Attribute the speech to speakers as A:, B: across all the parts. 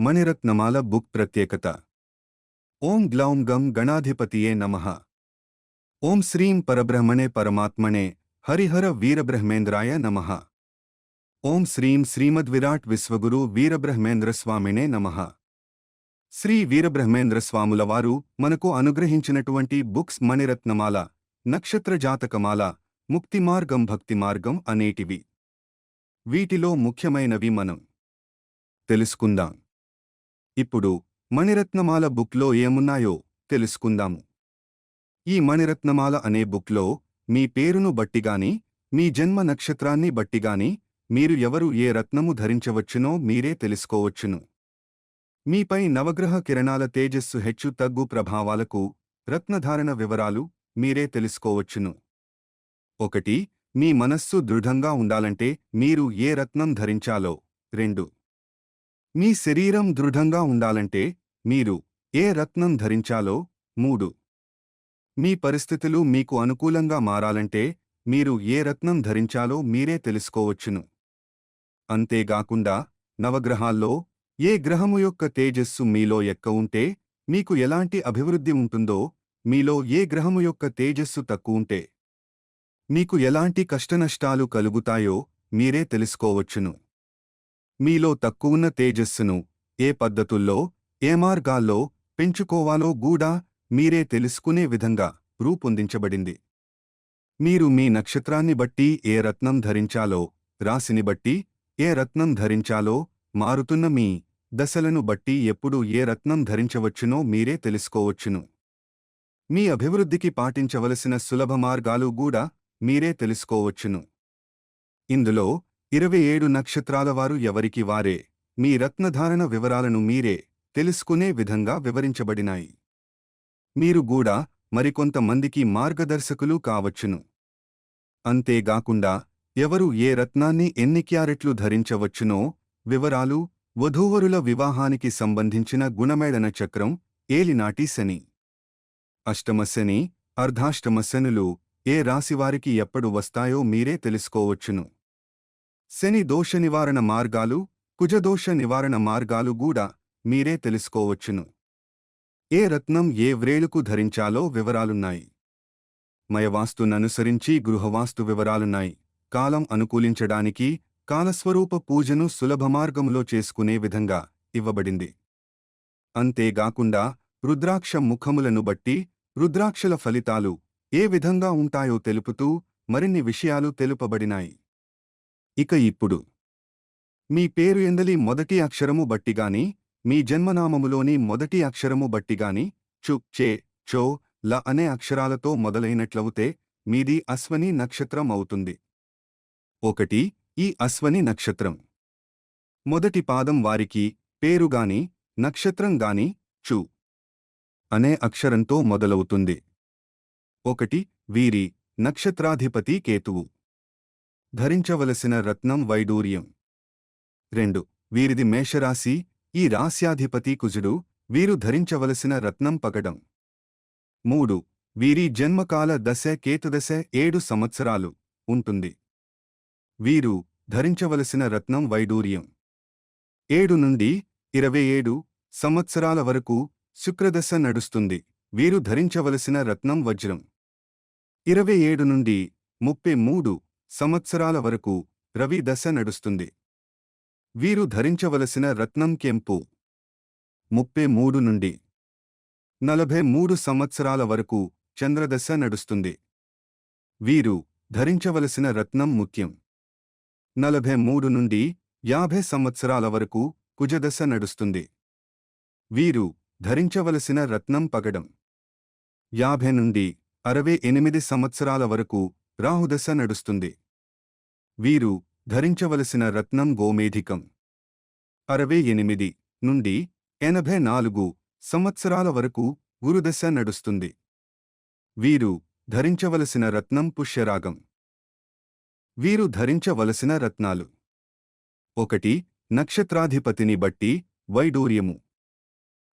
A: మణిరత్నమాల book ప్రత్యేకత. ఓం గ్లౌం గం గణాధిపతియే నమః. ఓం శ్రీం పరబ్రహ్మణే పరమాత్మనే హరిహర వీరబ్రహ్మేంద్రాయ నమః. ఓం శ్రీం శ్రీమద్విరాట్ విశ్వగురు వీరబ్రహ్మేంద్ర స్వామినే నమః. శ్రీ వీరబ్రహ్మేంద్రస్వాములవారు మనకు అనుగ్రహించినటువంటి బుక్స్ మణిరత్నమాల నక్షత్ర జాతకమాల ముక్తిమార్గం భక్తిమార్గం భక్తి మార్గం అనేటివి. వీటిలో ముఖ్యమైనవి మనం తెలుసుకుందాం. ఇప్పుడు మణిరత్నమాల బుక్లో ఏమున్నాయో తెలుసుకుందాము. ఈ మణిరత్నమాల అనే బుక్లో మీ పేరును బట్టిగాని మీ జన్మ నక్షత్రాన్ని బట్టిగాని మీరు ఎవరు ఏ రత్నము ధరించవచ్చునో మీరే తెలుసుకోవచ్చును. మీపై నవగ్రహ కిరణాల తేజస్సు హెచ్చు తగ్గు ప్రభావాలకు రత్నధారణ వివరాలు మీరే తెలుసుకోవచ్చును. ఒకటి మీ మనస్సు దృఢంగా ఉండాలంటే మీరు ఏ రత్నం ధరించాలో. రెండు మీ శరీరం దృఢంగా ఉండాలంటే మీరు ఏ రత్నం ధరించాలో మూడు. మీ పరిస్థితులు మీకు అనుకూలంగా మారాలంటే మీరు ఏ రత్నం ధరించాలో మీరే తెలుసుకోవచ్చును. అంతేగాకుండా నవగ్రహాల్లో ఏ గ్రహము యొక్క తేజస్సు మీలో ఎక్క ఉంటే మీకు ఎలాంటి అభివృద్ధి ఉంటుందో మీలో ఏ గ్రహము యొక్క తేజస్సు తక్కువుంటే మీకు ఎలాంటి కష్టనష్టాలు కలుగుతాయో మీరే తెలుసుకోవచ్చును. మీలో తక్కువున్న తేజస్సును ఏ పద్ధతుల్లో ఏ మార్గాల్లో పెంచుకోవాలో గూడా మీరే తెలుసుకునే విధంగా రూపొందించబడింది. మీరు మీ నక్షత్రాన్ని బట్టి ఏ రత్నం ధరించాలో రాశిని బట్టి ఏ రత్నం ధరించాలో మారుతున్న మీ దశలను బట్టి ఎప్పుడు ఏ రత్నం ధరించవచ్చునో మీరే తెలుసుకోవచ్చును. మీ అభివృద్ధికి పాటించవలసిన సులభ మార్గాలు గూడా మీరే తెలుసుకోవచ్చును. ఇందులో ఇరవై ఏడు నక్షత్రాల వారు ఎవరికి వారే మీ రత్నధారణ వివరాలను మీరే తెలుసుకునే విధంగా వివరించబడినాయి. మీరు గూడా మరికొంతమందికి మార్గదర్శకులు కావచ్చును. అంతేగాకుండా ఎవరు ఏ రత్నాన్ని ఎన్ని క్యారెట్లు ధరించవచ్చునో వివరాలు వధూవరుల వివాహానికి సంబంధించిన గుణమేళన చక్రం ఏలినాటి శని. అష్టమ శని అర్ధాష్టమ శనులు ఏ రాశివారికి ఎప్పుడు వస్తాయో మీరే తెలుసుకోవచ్చును. శని దోష నివారణ మార్గాలు కుజదోష నివారణ మార్గాలు గూడా మీరే తెలుసుకోవచ్చును. ఏ రత్నం ఏ వ్రేలుకు ధరించాలో వివరాలున్నాయి. మయవాస్తుననుసరించి గృహవాస్తు వివరాలున్నాయి. కాలం అనుకూలించడానికి కాలస్వరూప పూజను సులభమార్గములో చేసుకునే విధంగా ఇవ్వబడింది. అంతేగాకుండా రుద్రాక్ష ముఖములను బట్టి రుద్రాక్షల ఫలితాలు ఏ విధంగా ఉంటాయో తెలుపుతూ మరిన్ని విషయాలు తెలుపబడినాయి. ఇక ఇప్పుడు. మీ పేరు ఎందలి మొదటి అక్షరము బట్టిగాని మీ జన్మనామములోని మొదటి అక్షరము బట్టిగాని చు చే చో ల అనే అక్షరాలతో మొదలైనట్లవుతే మీది అశ్వని నక్షత్రం అవుతుంది. ఒకటి ఈ అశ్వని నక్షత్రం. మొదటి పాదం వారికి పేరుగాని నక్షత్రం గాని చు అనే అక్షరంతో మొదలవుతుంది. ఒకటి వీరి నక్షత్రాధిపతి కేతువు. ధరించవలసిన రత్నం వైడూర్యం. రెండు. వీరిది మేషరాశి ఈ రాశ్యాధిపతి కుజుడు వీరు ధరించవలసిన రత్నం పగడం మూడు. వీరి జన్మకాల దశ కేతుదశ ఏడు సంవత్సరాలు ఉంటుంది. వీరు ధరించవలసిన రత్నం వైడూర్యం. ఏడు నుండి ఇరవై ఏడు సంవత్సరాల వరకు శుక్రదశ నడుస్తుంది. వీరు ధరించవలసిన రత్నం వజ్రం. ఇరవై ఏడు నుండి ముప్పై మూడు సంవత్సరాల వరకు రవి దశ నడుస్తుంది. వీరు ధరించవలసిన రత్నం కెంపు. ముప్పై మూడు నుండి నలభై మూడు సంవత్సరాల వరకు చంద్రదశ నడుస్తుంది. వీరు ధరించవలసిన రత్నం ముఖ్యం. నలభై మూడు నుండి యాభై సంవత్సరాల వరకు కుజదశ నడుస్తుంది. వీరు ధరించవలసిన రత్నం పగడం. యాభై నుండి అరవై ఎనిమిది సంవత్సరాల వరకు రాహుదశ నడుస్తుంది. వీరు ధరించవలసిన రత్నం గోమేధికం. అరవై ఎనిమిది నుండి ఎనభై నాలుగు సంవత్సరాల వరకు గురుదశ నడుస్తుంది. వీరు ధరించవలసిన రత్నం పుష్యరాగం. వీరు ధరించవలసిన రత్నాలు. ఒకటి నక్షత్రాధిపతిని బట్టి వైడూర్యము.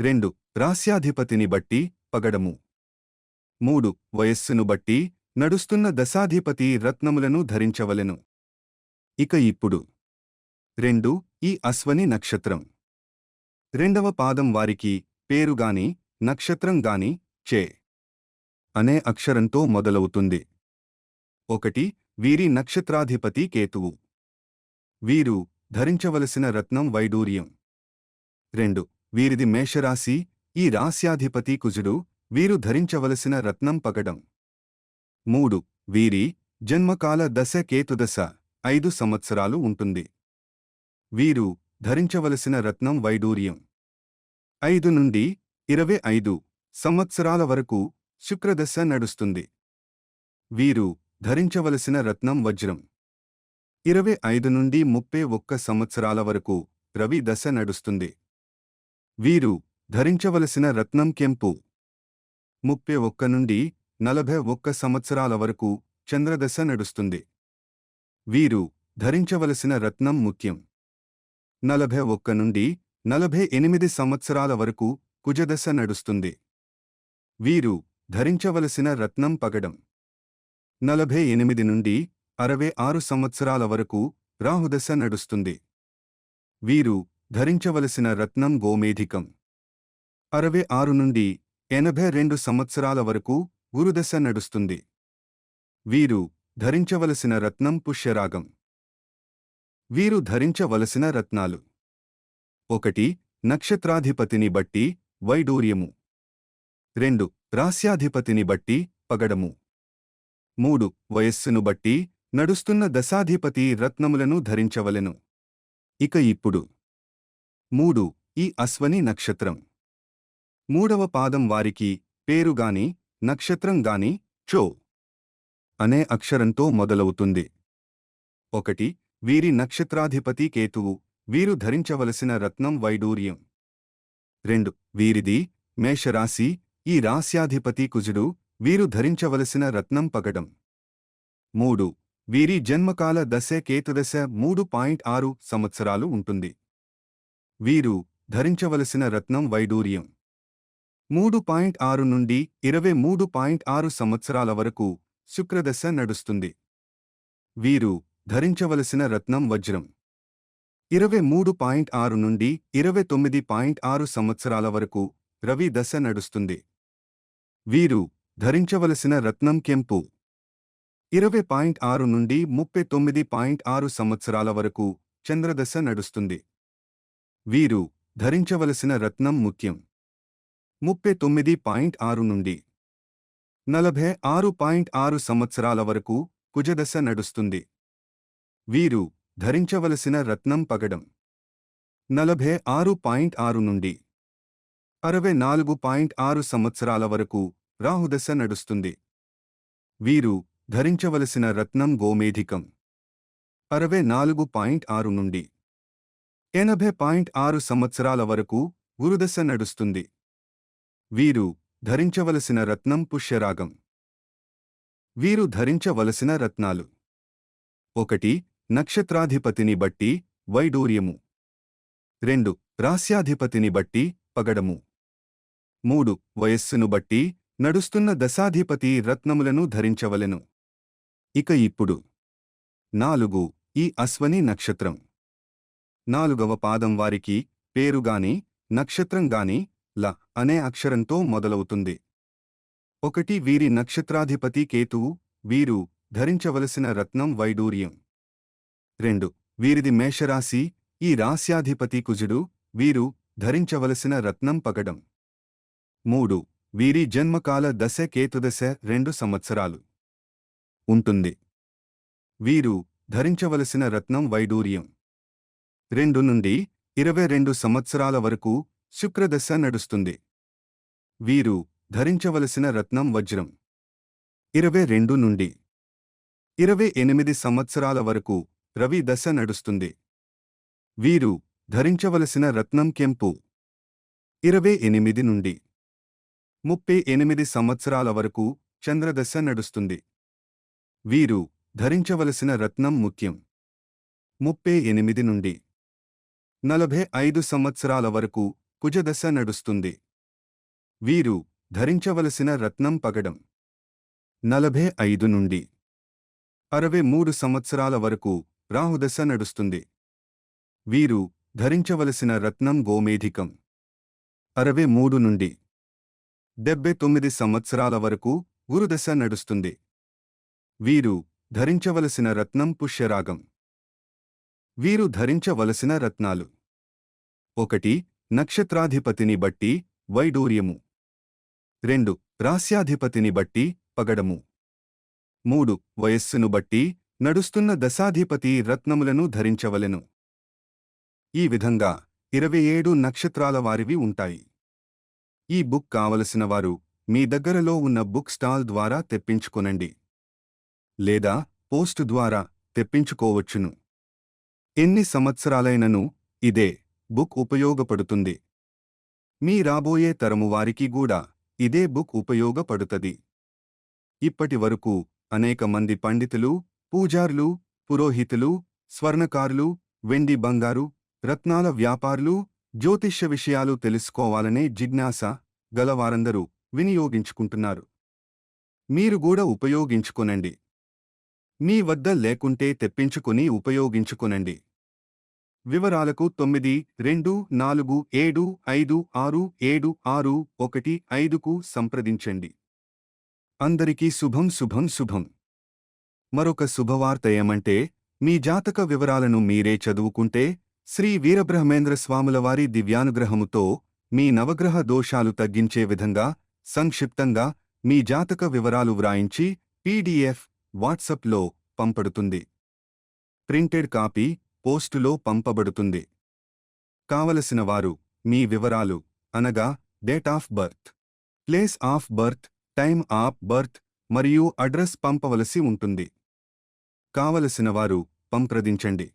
A: రెండు రాస్యాధిపతిని బట్టి పగడము. మూడు వయస్సును బట్టి నడుస్తున్న దశాధిపతి రత్నములను ధరించవలెను. ఇక ఇప్పుడు. రెండు ఈ అశ్వని నక్షత్రం. రెండవ పాదం వారికి పేరు గాని నక్షత్రం గాని చే. అనే అక్షరంతో మొదలవుతుంది. ఒకటి వీరి నక్షత్రాధిపతి కేతువు. వీరు ధరించవలసిన రత్నం వైడూర్యం. రెండు వీరిది మేషరాశి ఈ రాశ్యాధిపతి కుజుడు వీరు ధరించవలసిన రత్నం పగడం మూడు. వీరి జన్మకాల దశ కేతుదశ. ఐదు సంవత్సరాలు ఉంటుంది. వీరు ధరించవలసిన రత్నం వైడూర్యం. ఐదు నుండి ఇరవై ఐదు సంవత్సరాల వరకు శుక్రదశ నడుస్తుంది. వీరు ధరించవలసిన రత్నం వజ్రం. ఇరవై ఐదు నుండి ముప్పై ఒక్క సంవత్సరాల వరకు రవి దశ నడుస్తుంది. వీరు ధరించవలసిన రత్నం కెంపు. ముప్పై ఒక్క నుండి నలభై ఒక్క సంవత్సరాల వరకు చంద్రదశ నడుస్తుంది. వీరు ధరించవలసిన రత్నం ముఖ్యం. నలభై ఒక్క నుండి నలభై ఎనిమిది సంవత్సరాల వరకు కుజదశ నడుస్తుంది. వీరు ధరించవలసిన రత్నం పగడం. నలభై ఎనిమిది నుండి అరవై ఆరు సంవత్సరాల వరకు రాహుదశ నడుస్తుంది. వీరు ధరించవలసిన రత్నం గోమేధికం. అరవై ఆరు నుండి ఎనభై రెండు సంవత్సరాల వరకు గురుదశ నడుస్తుంది. వీరు ధరించవలసిన రత్నం పుష్యరాగం. వీరు ధరించవలసిన రత్నాలు. ఒకటి నక్షత్రాధిపతిని బట్టి వైడూర్యము. రెండు రాస్యాధిపతిని బట్టి పగడము. మూడు వయస్సును బట్టి నడుస్తున్న దశాధిపతి రత్నములను ధరించవలెను. ఇక ఇప్పుడు. మూడు ఈ అశ్వని నక్షత్రం. మూడవ పాదం వారికి పేరుగాని నక్షత్రం గాని చో అనే అక్షరంతో మొదలవుతుంది. ఒకటి వీరి నక్షత్రాధిపతి కేతువు వీరు ధరించవలసిన రత్నం వైడూర్యం. రెండు వీరిది మేషరాశి ఈ రాస్యాధిపతి కుజుడు వీరు ధరించవలసిన రత్నం పగడం. మూడు వీరి జన్మకాల దశ కేతుదశ మూడు పాయింట్ ఆరు సంవత్సరాలు ఉంటుంది. వీరు ధరించవలసిన రత్నం వైడూర్యం. మూడు పాయింట్ ఆరు నుండి ఇరవై మూడు పాయింట్ ఆరు సంవత్సరాల వరకు శుక్రదశ నడుస్తుంది. వీరు ధరించవలసిన రత్నం వజ్రం. ఇరవై మూడు పాయింట్ ఆరు నుండి ఇరవై తొమ్మిది పాయింట్ ఆరు సంవత్సరాల వరకు రవి దశ నడుస్తుంది. వీరు ధరించవలసిన రత్నం కెంపు. ఇరవై పాయింట్ ఆరు నుండి ముప్పై తొమ్మిది పాయింట్ ఆరు సంవత్సరాల వరకు చంద్రదశ నడుస్తుంది. వీరు ధరించవలసిన రత్నం ముఖ్యం. ముప్పై తొమ్మిది పాయింట్ ఆరు నుండి నలభై ఆరు పాయింట్ ఆరు సంవత్సరాల వరకు కుజదశ నడుస్తుంది. వీరు ధరించవలసిన రత్నం పగడం నలభై ఆరు పాయింట్ ఆరు నుండి అరవై నాలుగు పాయింట్ ఆరు సంవత్సరాల వరకు రాహుదశ నడుస్తుంది. వీరు ధరించవలసిన రత్నం గోమేధికం అరవై నాలుగు పాయింట్ ఆరు నుండి ఎనభై పాయింట్ ఆరు సంవత్సరాల వరకు గురుదశ నడుస్తుంది. వీరు ధరించవలసిన రత్నం పుష్యరాగం. వీరు ధరించవలసిన రత్నాలు. ఒకటి నక్షత్రాధిపతిని బట్టి వైడూర్యము. రెండు రాస్యాధిపతిని బట్టి పగడము. మూడు వయస్సును బట్టి నడుస్తున్న దశాధిపతి రత్నములను ధరించవలెను. ఇక ఇప్పుడు. నాలుగు ఈ అశ్వని నక్షత్రం. నాలుగవ పాదం వారికి పేరుగాని నక్షత్రంగాని ల అనే అక్షరంతో మొదలవుతుంది. ఒకటి వీరి నక్షత్రాధిపతి కేతువు వీరు ధరించవలసిన రత్నం వైడూర్యం. రెండు వీరిది మేషరాశి ఈ రాస్యాధిపతి కుజుడు వీరు ధరించవలసిన రత్నం పగడం. మూడు వీరి జన్మకాల దశ కేతుదశ రెండు సంవత్సరాలు. ఉంటుంది. వీరు ధరించవలసిన రత్నం వైడూర్యం. రెండు నుండి ఇరవై రెండు సంవత్సరాల వరకు శుక్రదశ నడుస్తుంది. వీరు ధరించవలసిన రత్నం వజ్రం. ఇరవై రెండు నుండి. ఇరవై ఎనిమిది సంవత్సరాల వరకు రవి దశ నడుస్తుంది. వీరు ధరించవలసిన రత్నం కెంపు. ఇరవై ఎనిమిది నుండి. ముప్పై ఎనిమిది సంవత్సరాల వరకు చంద్రదశ నడుస్తుంది. వీరు ధరించవలసిన రత్నం ముఖ్యం. ముప్పై ఎనిమిది నుండి. నలభై ఐదు సంవత్సరాల వరకు కుజదశ నడుస్తుంది. వీరు ధరించవలసిన రత్నం పగడం. నలభై ఐదు నుండి అరవై మూడు సంవత్సరాల వరకు రాహుదశ నడుస్తుంది. వీరు ధరించవలసిన రత్నం గోమేధికం. అరవై మూడు నుండి డెబ్బై తొమ్మిది సంవత్సరాల వరకు గురుదశ నడుస్తుంది. వీరు ధరించవలసిన రత్నం పుష్యరాగం. వీరు ధరించవలసిన రత్నాలు. ఒకటి నక్షత్రాధిపతిని బట్టి వైడూర్యము. రెండు రాస్యాధిపతిని బట్టి పగడము. మూడు వయస్సును బట్టి నడుస్తున్న దశాధిపతి రత్నములను ధరించవలెను. ఈ విధంగా ఇరవై ఏడు నక్షత్రాల వారివి ఉంటాయి. ఈ బుక్ కావలసిన వారు మీ దగ్గరలో ఉన్న బుక్ స్టాల్ ద్వారా తెప్పించుకొనండి. లేదా పోస్టు ద్వారా తెప్పించుకోవచ్చును. ఎన్ని సంవత్సరాలైనను ఇదే. బుక్ ఉపయోగపడుతుంది. మీ రాబోయే తరము వారికి కూడా ఇదే బుక్ ఉపయోగపడుతది. ఇప్పటి వరకు అనేక మంది పండితులు పూజారులు పురోహితులు స్వర్ణకారులు వెండి బంగారు రత్నాల వ్యాపారులు జ్యోతిష్య విషయాలు తెలుసుకోవాలనే జిజ్ఞాస గలవారందరూ వినియోగించుకుంటున్నారు. మీరు కూడా ఉపయోగించుకొనండి. మీ వద్ద లేకుంటే తెప్పించుకుని ఉపయోగించుకొనండి. వివరాలకు తొమ్మిది రెండు నాలుగు ఏడు ఐదు ఆరు ఏడు ఆరు ఒకటి ఐదుకు సంప్రదించండి. అందరికీ శుభం శుభం శుభం. మరొక శుభవార్త ఏమంటే మీ జాతక వివరాలను మీరే చదువుకుంటే శ్రీ వీరబ్రహ్మేంద్ర స్వాములవారి దివ్యానుగ్రహముతో మీ నవగ్రహ దోషాలు తగ్గించే విధంగా సంక్షిప్తంగా మీ జాతక వివరాలు వ్రాయించి పీడీఎఫ్ వాట్సప్లో పంపడుతుంది. ప్రింటెడ్ కాపీ పోస్టులో పంపబడుతుంది. కావలసిన వారు మీ వివరాలు అనగా date of birth place of birth time of birth మరియు అడ్రస్ పంపవలసి ఉంటుంది. కావలసిన వారు పంప్రదించండి.